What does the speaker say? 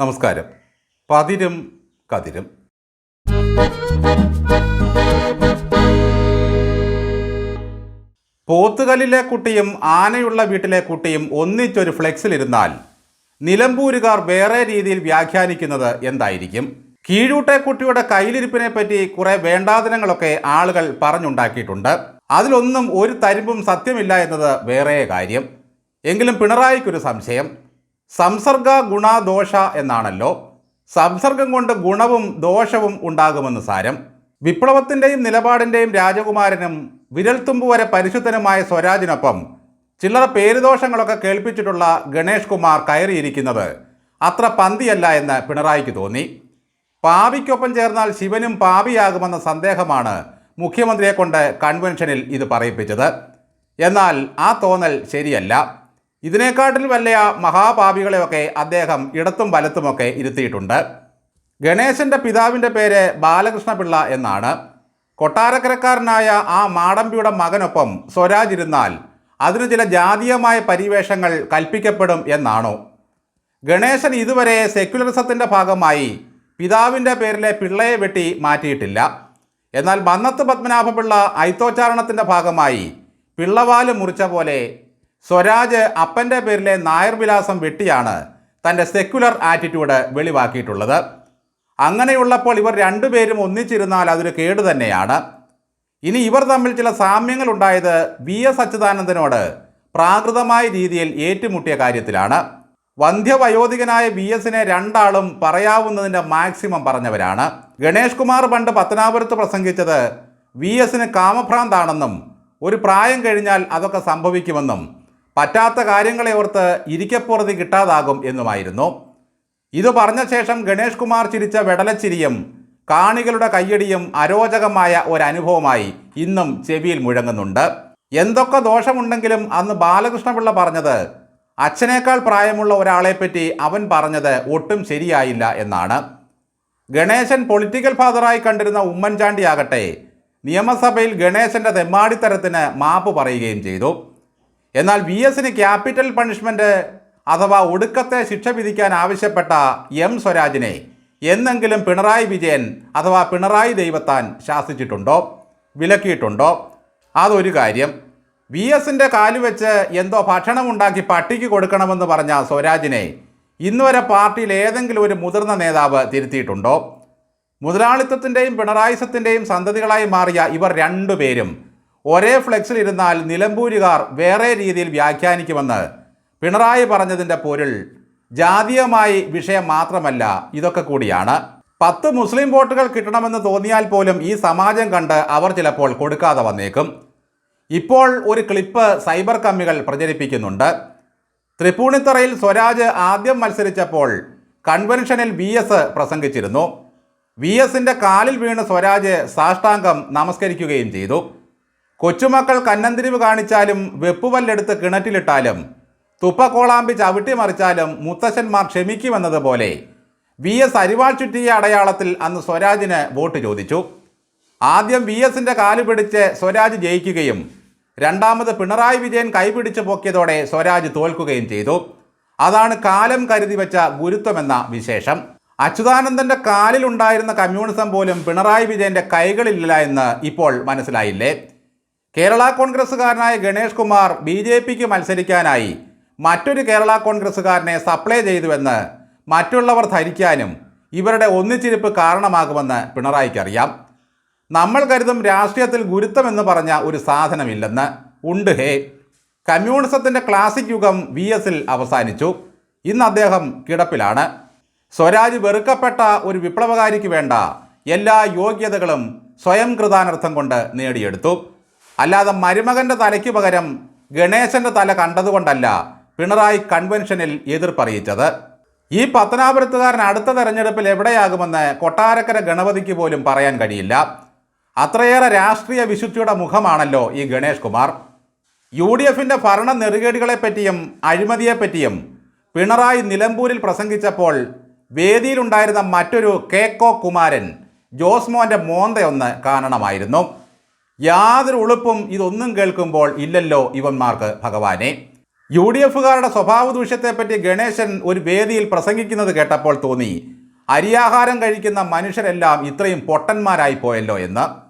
നമസ്കാരം. പതിരും കതിരും. പോത്തുകല്ലിലെ കുട്ടിയും ആനയുള്ള വീട്ടിലെ കുട്ടിയും ഒന്നിച്ചൊരു ഫ്ലെക്സിലിരുന്നാൽ നിലമ്പൂരുകാർ വേറെ രീതിയിൽ വ്യാഖ്യാനിക്കുന്നത് എന്തായിരിക്കും? കീഴൂട്ടെ കുട്ടിയുടെ കയ്യിലിരിപ്പിനെ പറ്റി കുറെ വേണ്ടാതനങ്ങളൊക്കെ ആളുകൾ പറഞ്ഞുണ്ടാക്കിയിട്ടുണ്ട്. അതിലൊന്നും ഒരു തരിമ്പും സത്യമില്ല എന്നത് വേറെ കാര്യം. എങ്കിലും പിണറായിക്കൊരു സംശയം. സംസർഗ ഗുണദോഷ എന്നാണല്ലോ. സംസർഗം കൊണ്ട് ഗുണവും ദോഷവും ഉണ്ടാകുമെന്ന് സാരം. വിപ്ലവത്തിന്റെയും നിലപാടിന്റെയും രാജകുമാരനും വിരൽത്തുമ്പ് വരെ പരിശുദ്ധനുമായ സ്വരാജിനൊപ്പം ചില്ലറ പേരുദോഷങ്ങളൊക്കെ കേൾപ്പിച്ചിട്ടുള്ള ഗണേഷ് കുമാർ കയറിയിരിക്കുന്നത് അത്ര പന്തിയല്ല എന്ന് പിണറായിക്ക് തോന്നി. പാപിക്കൊപ്പം ചേർന്നാൽ ശിവനും പാപിയാകുമെന്ന സന്ദേഹമാണ് മുഖ്യമന്ത്രിയെ കൊണ്ട് കൺവെൻഷനിൽ ഇത് പറയിപ്പിച്ചത്. എന്നാൽ ആ തോന്നൽ ശരിയല്ല. ഇതിനേക്കാട്ടിൽ വല്ല മഹാപാപികളെയൊക്കെ അദ്ദേഹം ഇടത്തും വലത്തുമൊക്കെ ഇരുത്തിയിട്ടുണ്ട്. ഗണേശന്റെ പിതാവിന്റെ പേര് ബാലകൃഷ്ണപിള്ള എന്നാണ്. കൊട്ടാരക്കരക്കാരനായ ആ മാടമ്പിയുടെ മകനൊപ്പം സ്വരാജ് ഇരുന്നാൽ അതിന് ചില ജാതീയമായ പരിവേഷങ്ങൾ കൽപ്പിക്കപ്പെടും എന്നാണോ. ഗണേശൻ ഇതുവരെ സെക്യുലറിസത്തിന്റെ ഭാഗമായി പിതാവിന്റെ പേരിലെ പിള്ളയെ വെട്ടി മാറ്റിയിട്ടില്ല. എന്നാൽ മന്നത്ത് പത്മനാഭപിള്ള ഐത്തോച്ചാരണത്തിന്റെ ഭാഗമായി പിള്ളവാൽ മുറിച്ച പോലെ സ്വരാജ് അപ്പന്റെ പേരിലെ നായർ വിലാസം വെട്ടിയാണ് തന്റെ സെക്യുലർ ആറ്റിറ്റ്യൂഡ് വെളിവാക്കിയിട്ടുള്ളത്. അങ്ങനെയുള്ളപ്പോൾ ഇവർ രണ്ടുപേരും ഒന്നിച്ചിരുന്നാൽ അതൊരു കേട് തന്നെയാണ്. ഇനി ഇവർ തമ്മിൽ ചില സാമ്യങ്ങൾ ഉണ്ടായത് വി എസ് അച്യുതാനന്ദനോട് പ്രാകൃതമായ രീതിയിൽ ഏറ്റുമുട്ടിയ കാര്യത്തിലാണ്. വന്ധ്യവയോധികനായ വി എസിനെ രണ്ടാളും പറയാവുന്നതിന്റെ മാക്സിമം പറഞ്ഞവരാണ്. ഗണേഷ് കുമാർ പണ്ട് പത്തനാപുരത്ത് പ്രസംഗിച്ചത് വി എസിന് കാമഭ്രാന്താണെന്നും ഒരു പ്രായം കഴിഞ്ഞാൽ അതൊക്കെ സംഭവിക്കുമെന്നും പറ്റാത്ത കാര്യങ്ങളെ ഓർത്ത് ഇരിക്കപ്പുറതി കിട്ടാതാകും എന്നുമായിരുന്നു. ഇത് പറഞ്ഞ ശേഷം ഗണേഷ് കുമാർ ചിരിച്ച വെടലച്ചിരിയും കാണികളുടെ കയ്യടിയും അരോചകമായ ഒരനുഭവമായി ഇന്നും ചെവിയിൽ മുഴങ്ങുന്നുണ്ട്. എന്തൊക്കെ ദോഷമുണ്ടെങ്കിലും അന്ന് ബാലകൃഷ്ണപിള്ള പറഞ്ഞത് അച്ഛനേക്കാൾ പ്രായമുള്ള ഒരാളെപ്പറ്റി അവൻ പറഞ്ഞത് ഒട്ടും ശരിയായില്ല എന്നാണ്. ഗണേശൻ പൊളിറ്റിക്കൽ ഫാദറായി കണ്ടിരുന്ന ഉമ്മൻചാണ്ടിയാകട്ടെ നിയമസഭയിൽ ഗണേശന്റെ തെമ്മാടിത്തരത്തിന് മാപ്പ് പറയുകയും ചെയ്തു. എന്നാൽ വി എസിന് ക്യാപിറ്റൽ പണിഷ്മെന്റ് അഥവാ ഒടുക്കത്തെ ശിക്ഷ വിധിക്കാൻ ആവശ്യപ്പെട്ട എം സ്വരാജിനെ എന്നെങ്കിലും പിണറായി വിജയൻ അഥവാ പിണറായി ദൈവത്താൻ ശാസിച്ചിട്ടുണ്ടോ? വിലക്കിയിട്ടുണ്ടോ? അതൊരു കാര്യം. വി എസിന്റെ കാലുവെച്ച് എന്തോ ഭക്ഷണമുണ്ടാക്കി പട്ടിക്ക് കൊടുക്കണമെന്ന് പറഞ്ഞ സ്വരാജിനെ ഇന്നുവരെ പാർട്ടിയിൽ ഏതെങ്കിലും ഒരു മുതിർന്ന നേതാവ് തിരുത്തിയിട്ടുണ്ടോ? മുതലാളിത്തത്തിന്റെയും പിണറായിസത്തിന്റെയും സന്തതികളായി മാറിയ ഇവർ രണ്ടുപേരും ഒരേ ഫ്ലെക്സിൽ ഇരുന്നാൽ നിലമ്പൂരുകാർ വേറെ രീതിയിൽ വ്യാഖ്യാനിക്കുമെന്ന് പിണറായി പറഞ്ഞതിന്റെ പൊരുൾ ജാതീയമായി വിഷയം മാത്രമല്ല ഇതൊക്കെ കൂടിയാണ്. പത്ത് മുസ്ലിം വോട്ടുകൾ കിട്ടണമെന്ന് തോന്നിയാൽ പോലും ഈ സമാജം കണ്ട് അവർ ചിലപ്പോൾ കൊടുക്കാതെ വന്നേക്കും. ഇപ്പോൾ ഒരു ക്ലിപ്പ് സൈബർ കമ്മികൾ പ്രചരിപ്പിക്കുന്നുണ്ട്. തൃപ്പൂണിത്തറയിൽ സ്വരാജ് ആദ്യം മത്സരിച്ചപ്പോൾ കൺവെൻഷനിൽ വി എസ് പ്രസംഗിച്ചിരുന്നു. വി എസിന്റെ കാലിൽ വീണ് സ്വരാജ് സാഷ്ടാംഗം നമസ്കരിക്കുകയും ചെയ്തു. കൊച്ചുമക്കൾ കന്നന്തിരിവ് കാണിച്ചാലും വെപ്പുവല്ലെടുത്ത് കിണറ്റിലിട്ടാലും തുപ്പക്കോളാമ്പി ചവിട്ടി മറിച്ചാലും മുത്തശ്ശന്മാർ ക്ഷമിക്കുമെന്നതുപോലെ. വി എസ് അരിവാൾ ചുറ്റിയ അടയാളത്തിൽ അന്ന് സ്വരാജിന് വോട്ട് ചോദിച്ചു. ആദ്യം വി എസിന്റെ കാൽ പിടിച്ച് സ്വരാജ് ജയിക്കുകയും രണ്ടാമത് പിണറായി വിജയൻ കൈപിടിച്ച് പൊക്കിയതോടെ സ്വരാജ് തോൽക്കുകയും ചെയ്തു. അതാണ് കാലം കരുതി വെച്ച ഗുരുത്വമെന്ന വിശേഷം. അച്യുതാനന്ദന്റെ കാലിലുണ്ടായിരുന്ന കമ്മ്യൂണിസം പോലും പിണറായി വിജയന്റെ കൈകളിലില്ല എന്ന് ഇപ്പോൾ മനസ്സിലായില്ലേ? കേരള കോൺഗ്രസ്സുകാരനായ ഗണേഷ് കുമാർ ബി ജെ പിക്ക് മത്സരിക്കാനായി മറ്റൊരു കേരള കോൺഗ്രസ്സുകാരനെ സപ്ലൈ ചെയ്തുവെന്ന് മറ്റുള്ളവർ ധരിക്കാനും ഇവരുടെ ഒന്നിച്ചിരിപ്പ് കാരണമാകുമെന്ന് പിണറായിക്കറിയാം. നമ്മൾ കരുതും രാഷ്ട്രീയത്തിൽ ഗുരുത്വമെന്ന് പറഞ്ഞ ഒരു സാധനമില്ലെന്ന് ഉണ്ട് ഹേ. കമ്മ്യൂണിസത്തിന്റെ ക്ലാസിക് യുഗം വി എസിൽ അവസാനിച്ചു. ഇന്ന് അദ്ദേഹം കിടപ്പിലാണ്. സ്വരാജ് വെറുക്കപ്പെട്ട ഒരു വിപ്ലവകാരിക്ക് വേണ്ട എല്ലാ യോഗ്യതകളും സ്വയം കൃതാനർത്ഥം കൊണ്ട് നേടിയെടുത്തു. അല്ലാതെ മരുമകന്റെ തലയ്ക്ക് പകരം ഗണേശന്റെ തല കണ്ടതുകൊണ്ടല്ല പിണറായി കൺവെൻഷനിൽ എതിർപ്പറിയിച്ചത്. ഈ പത്തനാപുരത്തുകാരൻ അടുത്ത തെരഞ്ഞെടുപ്പിൽ എവിടെയാകുമെന്ന് കൊട്ടാരക്കര ഗണപതിക്ക് പോലും പറയാൻ കഴിയില്ല. അത്രയേറെ രാഷ്ട്രീയ വിശുദ്ധിയുടെ മുഖമാണല്ലോ ഈ ഗണേഷ് കുമാർ. യു ഡി എഫിന്റെ ഭരണ നെറുകേടുകളെപ്പറ്റിയും അഴിമതിയെപ്പറ്റിയും പിണറായി നിലമ്പൂരിൽ പ്രസംഗിച്ചപ്പോൾ വേദിയിലുണ്ടായിരുന്ന മറ്റൊരു കെ കോ കുമാരൻ ജോസ്മോന്റെ മോന്തയൊന്ന് കാണണമായിരുന്നു. യാതൊരു ഉളുപ്പും ഇതൊന്നും കേൾക്കുമ്പോൾ ഇല്ലല്ലോ ഇവന്മാർക്ക് ഭഗവാനെ. യു ഡി എഫുകാരുടെ സ്വഭാവ ദൂഷ്യത്തെപ്പറ്റി ഗണേശൻ ഒരു വേദിയിൽ പ്രസംഗിക്കുന്നത് കേട്ടപ്പോൾ തോന്നി. അരിയാഹാരം കഴിക്കുന്ന മനുഷ്യരെല്ലാം ഇത്രയും പൊട്ടന്മാരായി പോയല്ലോ എന്ന്.